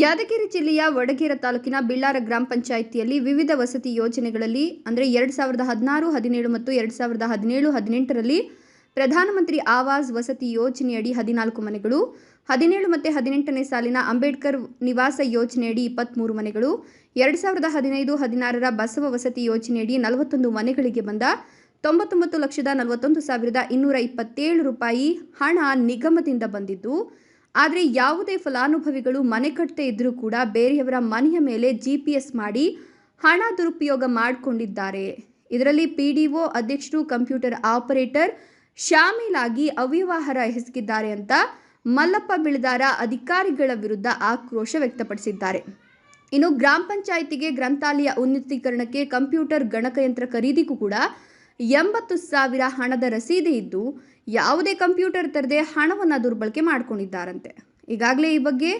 ಯಾದಗಿರಿ ಜಿಲ್ಲೆಯ ವಡಗೇರ ತಾಲೂಕಿನ ಬಿಳ್ಳಾರ ಗ್ರಾಮ ಪಂಚಾಯಿತಿಯಲ್ಲಿ ವಿವಿಧ ವಸತಿ ಯೋಜನೆಗಳಲ್ಲಿ, ಅಂದರೆ ಎರಡು ಸಾವಿರದ ಹದಿನಾರು, ಹದಿನೇಳು ಮತ್ತು ಎರಡು ಸಾವಿರದ ಹದಿನೇಳು, ಹದಿನೆಂಟರಲ್ಲಿ ಪ್ರಧಾನಮಂತ್ರಿ ಆವಾಸ್ ವಸತಿ ಯೋಜನೆಯಡಿ ಹದಿನಾಲ್ಕು ಮನೆಗಳು, ಹದಿನೇಳು ಮತ್ತು ಹದಿನೆಂಟನೇ ಸಾಲಿನ ಅಂಬೇಡ್ಕರ್ ನಿವಾಸ ಯೋಜನೆಯಡಿ ಇಪ್ಪತ್ತ್ಮೂರು ಮನೆಗಳು, ಎರಡು ಸಾವಿರದ ಹದಿನೈದು, ಹದಿನಾರರ ಬಸವ ವಸತಿ ಯೋಜನೆಯಡಿ ನಲವತ್ತೊಂದು ಮನೆಗಳಿಗೆ ಬಂದ ತೊಂಬತ್ತೊಂಬತ್ತು ಲಕ್ಷದ ನಲವತ್ತೊಂದು ಸಾವಿರದ ಇನ್ನೂರ ಇಪ್ಪತ್ತೇಳು ರೂಪಾಯಿ ಹಣ ನಿಗಮದಿಂದ ಬಂದಿದ್ದು ಆದರೆ ಯಾವುದೇ ಫಲಾನುಭವಿಗಳು ಮನೆ ಕಟ್ಟದೇ ಇದ್ದರೂ ಕೂಡ ಬೇರೆಯವರ ಮನೆಯ ಮೇಲೆ ಜಿ ಪಿ ಎಸ್ ಮಾಡಿ ಹಣ ದುರುಪಯೋಗ ಮಾಡಿಕೊಂಡಿದ್ದಾರೆ. ಇದರಲ್ಲಿ ಪಿ ಡಿ ಒ ಅಧ್ಯಕ್ಷರು, ಕಂಪ್ಯೂಟರ್ ಆಪರೇಟರ್ ಶಾಮೀಲಾಗಿ ಅವ್ಯವಹಾರ ಎಸಗಿದ್ದಾರೆ ಅಂತ ಮಲ್ಲಪ್ಪ ಬಿಳದಾರ ಅಧಿಕಾರಿಗಳ ವಿರುದ್ಧ ಆಕ್ರೋಶ ವ್ಯಕ್ತಪಡಿಸಿದ್ದಾರೆ. ಇನ್ನು ಗ್ರಾಮ ಪಂಚಾಯಿತಿಗೆ ಗ್ರಂಥಾಲಯ ಉನ್ನತೀಕರಣಕ್ಕೆ ಕಂಪ್ಯೂಟರ್ ಗಣಕಯಂತ್ರ ಖರೀದಿಗೂ ಕೂಡ ಎಂಬತ್ತು ಸಾವಿರ ಹಣದ ರಸೀದಿ ಇದ್ದು ಯಾವುದೇ ಕಂಪ್ಯೂಟರ್ ತರದೆ ಹಣವನ್ನು ದುರ್ಬಳಕೆ ಮಾಡಿಕೊಂಡಿದ್ದಾರಂತೆ. ಈಗಾಗಲೇ ಈ ಬಗ್ಗೆ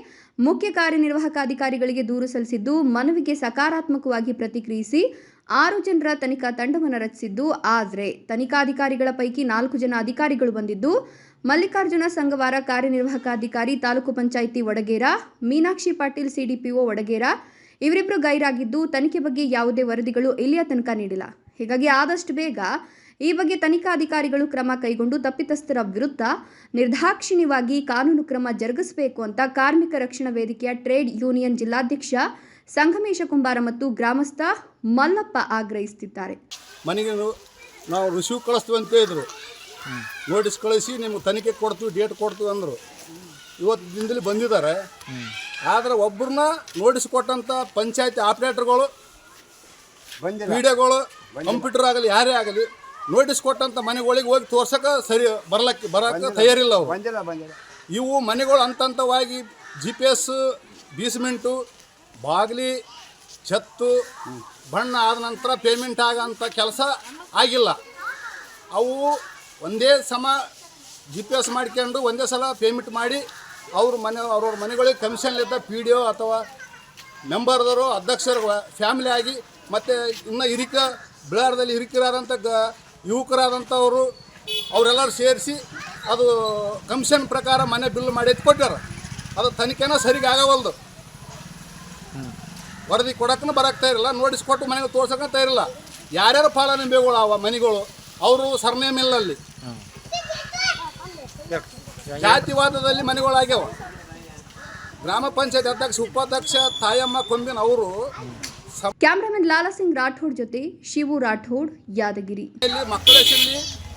ಮುಖ್ಯ ಕಾರ್ಯನಿರ್ವಾಹಕ ಅಧಿಕಾರಿಗಳಿಗೆ ದೂರು ಸಲ್ಲಿಸಿದ್ದು, ಮನವಿಗೆ ಸಕಾರಾತ್ಮಕವಾಗಿ ಪ್ರತಿಕ್ರಿಯಿಸಿ ಆರು ಜನರ ತನಿಖಾ ತಂಡವನ್ನು ರಚಿಸಿದ್ದು, ಆದರೆ ತನಿಖಾಧಿಕಾರಿಗಳ ಪೈಕಿ ನಾಲ್ಕು ಜನ ಅಧಿಕಾರಿಗಳು ಬಂದಿದ್ದು, ಮಲ್ಲಿಕಾರ್ಜುನ ಸಂಗವಾರ ಕಾರ್ಯನಿರ್ವಾಹಕ ಅಧಿಕಾರಿ ತಾಲೂಕು ಪಂಚಾಯಿತಿ ವಡಗೇರ, ಮೀನಾಕ್ಷಿ ಪಾಟೀಲ್ ಸಿಡಿಪಿಒ ವಡಗೇರ ಇವರಿಬ್ಬರು ಗೈರಾಗಿದ್ದು, ತನಿಖೆ ಬಗ್ಗೆ ಯಾವುದೇ ವರದಿಗಳು ಇಲ್ಲಿಯ ತನಕ ನೀಡಿಲ್ಲ. ಹೀಗಾಗಿ ಆದಷ್ಟು ಬೇಗ ಈ ಬಗ್ಗೆ ತನಿಖಾಧಿಕಾರಿಗಳು ಕ್ರಮ ಕೈಗೊಂಡು ತಪ್ಪಿತಸ್ಥರ ವಿರುದ್ಧ ನಿರ್ದಾಕ್ಷಿಣ್ಯವಾಗಿ ಕಾನೂನು ಕ್ರಮ ಜರುಗಿಸಬೇಕು ಅಂತ ಕಾರ್ಮಿಕ ರಕ್ಷಣಾ ವೇದಿಕೆಯ ಟ್ರೇಡ್ ಯೂನಿಯನ್ ಜಿಲ್ಲಾಧ್ಯಕ್ಷ ಸಂಗಮೇಶ ಕುಂಬಾರ ಮತ್ತು ಗ್ರಾಮಸ್ಥ ಮಲ್ಲಪ್ಪ ಆಗ್ರಹಿಸುತ್ತಿದ್ದಾರೆ. ಮನೆಗೆ ನಾವು- ಋಷಿ ರಿಸೀವ್ ಕಳಿಸ್ತೀವಿ ಅಂತ ಹೇಳಿದ್ರು. ನೋಟಿಸ್ ಕಳಿಸಿ ನಿಮ್ಗೆ ತನಿಖೆ ಕೊಡ್ತೀವಿ ಡೇಟ್ ಕೊಡ್ತೀವಿ ಅಂದರು. ಇವತ್ತು ದಿನದಲ್ಲಿ ಬಂದಿದ್ದಾರೆ. ಆದರೆ ಒಬ್ಬರನ್ನ ನೋಟಿಸ್ ಕೊಟ್ಟಂಥ ಪಂಚಾಯತಿ ಆಪ್ರೇಟರ್ಗಳು ವಿಡಿಯೋಗಳು ಕಂಪ್ಯೂಟರ್ ಆಗಲಿ ಯಾರೇ ಆಗಲಿ ನೋಟಿಸ್ ಕೊಟ್ಟಂತ ಮನೆಗಳಿಗೆ ಹೋಗಿ ತೋರ್ಸಕ ಸರಿ ಬರ್ಲಕ್ಕೆ ಬರಕ್ಕೆ ತಯಾರಿಲ್ಲ ಅವರು. ಬಂದಿಲ್ಲ ಬಂದಿಲ್ಲ. ಇವು ಮನೆಗಳು ಹಂತವಾಗಿ ಜಿ ಪಿ ಎಸ್ ಬೀಸ್ಮೆಂಟು ಬಾಗಿಲಿ ಛತ್ತು ಬಣ್ಣ ಆದ ನಂತರ ಪೇಮೆಂಟ್ ಆಗೋಂಥ ಕೆಲಸ ಆಗಿಲ್ಲ. ಅವು ಒಂದೇ ಸಮ ಜಿ ಪಿ ಎಸ್ ಮಾಡ್ಕೊಂಡು ಒಂದೇ ಸಲ ಪೇಮೆಂಟ್ ಮಾಡಿ ಅವ್ರ ಮನೆ ಅವ್ರವ್ರ ಮನೆಗಳಿಗೆ ಕಮಿಷನ್ಲಿದ್ದ ಪಿ ಡಿ ಒ ಅಥವಾ ಮೆಂಬರ್ದವರು ಅಧ್ಯಕ್ಷರು ಫ್ಯಾಮಿಲಿ ಆಗಿ ಮತ್ತು ಇನ್ನು ಹಿರಿಕ ಬಿಳಾರದಲ್ಲಿ ಹಿರಿಕರಾದಂಥ ಗ ಯುವಕರಾದಂಥವರು ಅವರೆಲ್ಲರೂ ಸೇರಿಸಿ ಅದು ಕಮಿಷನ್ ಪ್ರಕಾರ ಮನೆ ಬಿಲ್ ಮಾಡಿ ಕೊಟ್ಟಾರ ಅದು ತನಿಖೆನ ಸರಿಗೆ ಆಗವಲ್ದು. ವರದಿ ಕೊಡಕ್ಕೂ ಬರಕ್ಕೆ ತಯಾರಿಲ್ಲ ನೋಟಿಸ್ ಕೊಟ್ಟು ಮನೆಗೆ ತೋರ್ಸಕ್ಕೆ ತಯಾರಿಲ್ಲ. ಯಾರ್ಯಾರು ಫಲಾನುಭವಿಗಳು ಅವ ಮನೆಗಳು, ಅವರು ಸರ್ನೇಮ್ ಇಲ್ಲ ಅಲ್ಲಿ ಜಾತಿವಾದದಲ್ಲಿ ಮನೆಗಳಾಗ್ಯಾವ. ಗ್ರಾಮ ಪಂಚಾಯತ್ ಅಧ್ಯಕ್ಷ, ಉಪಾಧ್ಯಕ್ಷ ತಾಯಮ್ಮ ಕೊಂಬಿನ ಅವರು ಕ್ಯಾಮ್ರಾಮನ್ ಲಾಲಾ ಸಿಂಗ್ ರಾಠೋಡ್ ಜೊತೆ ಶಿವು ರಾಠೋಡ್ ಯಾದಗಿರಿ ಮಕ್ಕಳ ಹೆಸರಲ್ಲಿ